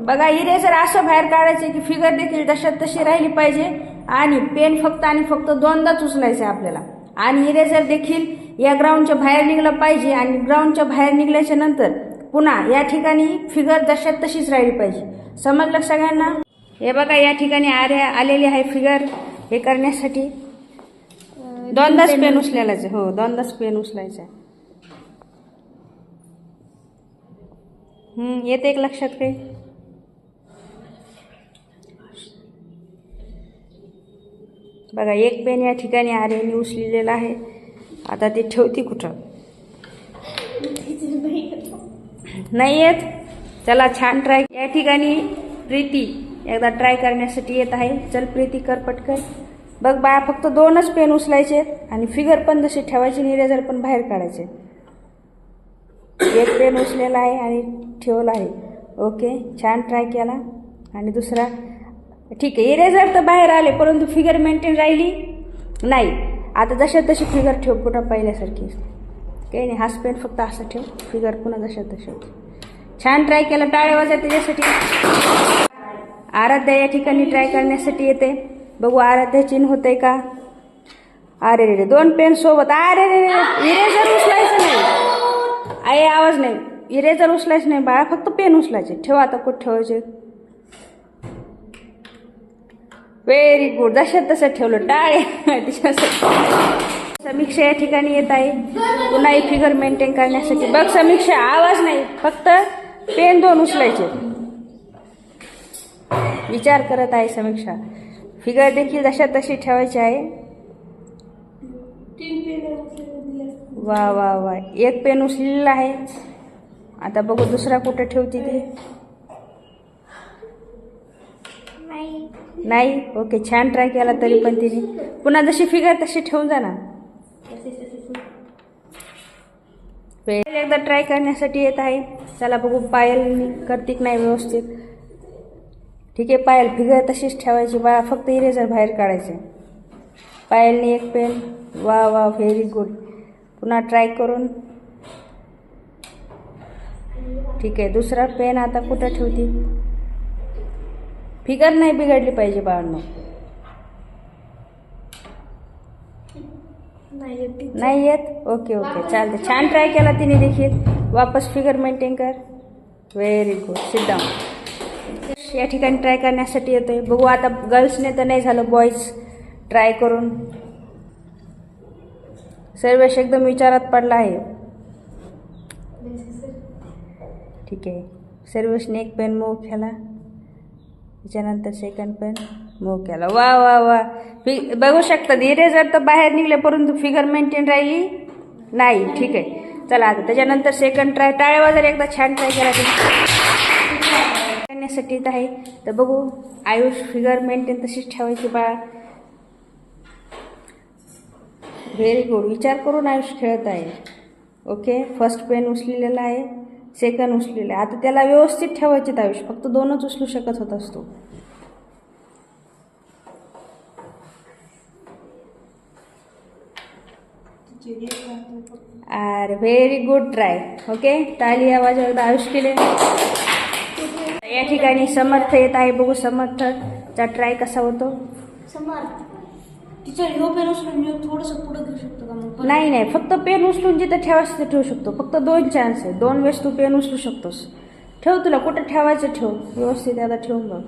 बघा इरेजर असं बाहेर काढायचे की फिगर देखील तशात तशी राहिली पाहिजे आणि पेन फक्त आणि फक्त दोनदाच उचलायचं आहे आपल्याला. आणि इरेजर देखील या ग्राउंडच्या बाहेर निघलं पाहिजे आणि ग्राउंडच्या बाहेर निघल्याच्या नंतर पुन्हा या ठिकाणी फिगर जशात तशीच राहिली पाहिजे. समजलं सगळ्यांना? हे बघा या ठिकाणी आर्या आलेली आहे फिगर हे करण्यासाठी दोनदाच पेन उचलायचं हो दोनदाच पेन उचलायचा येते एक लक्षात काही? बघा एक पेन या ठिकाणी आर्याने उचलेलेला आहे. आता ती ठेवती कुठं? नाही येत? चला छान ट्राय या ठिकाणी प्रीती एकदा ट्राय करण्यासाठी येत आहे. चल प्रीती कर. पटकन बघ बाया फक्त दोनच पेन उचलायचे आहेत आणि फिगर पण जशी ठेवायची निरेजर पण बाहेर काढायचे. एक पेन उचलेला आहे आणि ठेवला आहे. ओके छान ट्राय केला. आणि दुसरा ठीक आहे इरेझर तर बाहेर आले परंतु फिगर मेंटेन राहिली नाही. आता जशा तशी फिगर ठेव पुन्हा पहिल्यासारखी. काही नाही हा पेन फक्त असं ठेव फिगर पुन्हा जशा तशा छान ट्राय केला टाळे वाजा त्याच्यासाठी. आराध्या या ठिकाणी ट्राय करण्यासाठी येते. बघू आराध्या चिन्ह होतंय का? अरे रे रे दोन पेन सोबत. अरे रे रे इरेझर उचलायचं नाही. अरे आवाज नाही. इरेझर उचलायचं नाही बाळा फक्त पेन उचलायचे. ठेव आता कुठं ठेवायचे? व्हेरी गुड जशात तसं ठेवलं. टाळे. समीक्षा या ठिकाणी येत आहे. पुन्हा ही फिगर मेंटेन करण्यासाठी. बघ समीक्षा आवाज नाही. फक्त पेन दोन उचलायचे. विचार करत आहे समीक्षा. फिगर देखील जशा तशी ठेवायची आहे. वा वा वा. एक पेन उचलेला आहे. आता बघू दुसरा कुठं ठेवते ती. नाही? ओके छान ट्राय केला तरी पण तिने. पुन्हा जशी फिगर तशी ठेवून जा ना. वेळ एकदा ट्राय करण्यासाठी येत आहे. चला बघू पायल की नाही व्यवस्थित. ठीक आहे पायल फिगर तशीच ठेवायची. बा फक्त इरेजर बाहेर काढायचे. पायलने एक पेन वा वा व्हेरी गुड पुन्हा ट्राय करून. ठीक आहे दुसरा पेन आता कुठं ठेवती? फिगर नाही बिघडली पाहिजे बाळांनो. नाही येत ओके ओके. चालते छान ट्राय केला तिने देखील. वापस फिगर मेंटेन कर. व्हेरी गुड डाऊन या ठिकाणी ट्राय करण्यासाठी येतोय. बघू आता गर्ल्सने तर नाही झालं बॉईज ट्राय करून. सर्वेश एकदम विचारात पडला आहे. ठीक आहे. सर्वेशने एक पेन मूव केला. त्याच्यानंतर सेकंड पेन मूव केला. वा वा वा. फि बघू शकता इरेजर तर बाहेर निघले परंतु फिगर मेंटेन राहिली? नाही. ठीक आहे. चला आता. त्याच्यानंतर सेकंड ट्राय टाळ्या जर एकदा छान ट्राय केला करण्यासाठी आहे. तर बघू. आयुष फिगर मेंटेन तशीच ठेवायची बाळा. व्हेरी गुड विचार करून आयुष खेळत आहे. ओके फर्स्ट पेन उचलेलेला आहे. सेकंड उचलेले आता त्याला व्यवस्थित ठेवायचे आयुष्य फक्त दोनच उचलू शकत होत असतो are very good try okay ताली आवाज एकदा आयुष केले या ठिकाणी समर्थ येत आहे. बघू समर्थचा ट्राय कसा होतो. समर्थ. तिचा ह्यो पेन उचलून मी थोडंसं पुढं घेऊ शकतो का मग? नाही नाही. फक्त पेन उचलून जिथं ठेवायचं तिथे ठेवू शकतो. फक्त दोन चान्स आहे. दोन वेळेस तू पेन उचलू शकतोस. ठेव तुला. कुठं ठेवायचं ठेव. व्यवस्थित आता ठेवून बघ.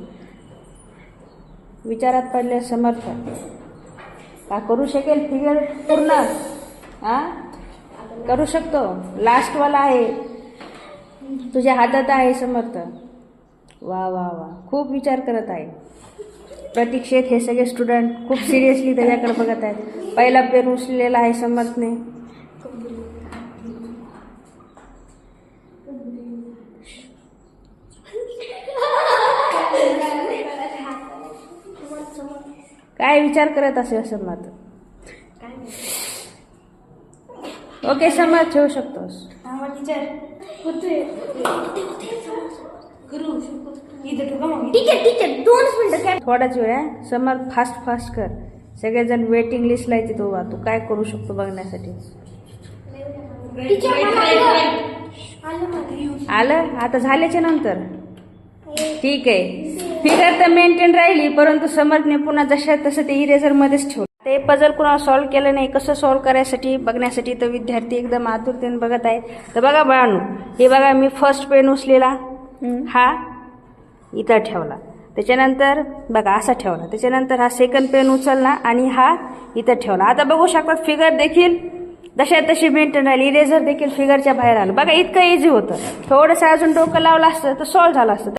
विचारात पडले समर्थ. का करू शकेल फिगर पूर्ण? हा? करू शकतो. लास्टवाला आहे. तुझ्या हातात आहे समर्थ. वा वा वा. खूप विचार करत आहे. प्रतीक्षेत हे सगळे स्टुडंट खूप सिरियसली त्याच्याकडे बघत आहेत. पहिला पेर उचललेला आहे समर्थने काय विचार करत असेल समर्थ? ओके समर्थ ठेवू शकतोस. टीचर करू शकतो इथं ठेवू का मग ठीक आहे ठीक आहे. दोनच मिनिटं काय थोडाच वेळ आहे. समर्थ फास्ट फास्ट कर. सगळेजण वेटिंग लिस्टला येते तो तू काय करू शकतो बघण्यासाठी? आलं. आता झाल्याच्यानंतर? ठीक आहे. फिगर तर मेंटेन राहिली परंतु समजणे पुन्हा जशा तसं ते इरेझर मध्येच ठेवलं. ते पजल कुणाला सॉल्व्ह केलं नाही कसं सॉल्व्ह करायसाठी बघण्यासाठी तर विद्यार्थी एकदम आतुरतेने बघत आहे तर बघा बाळांनो हे बघा मी फर्स्ट पेन उचलेला. हा? इथं ठेवला. त्याच्यानंतर बघा असा ठेवला. त्याच्यानंतर हा सेकंड पेन उचलला आणि हा इथं ठेवला. आता बघू शकतात फिगर देखील जशा तशी मेंटेन राहिली. इरेझर देखील फिगरच्या बाहेर आलं. बघा इतकं इझी होतं. थोडंसं अजून डोकं लावलं असतं तर सॉल्व्ह झालं असतं.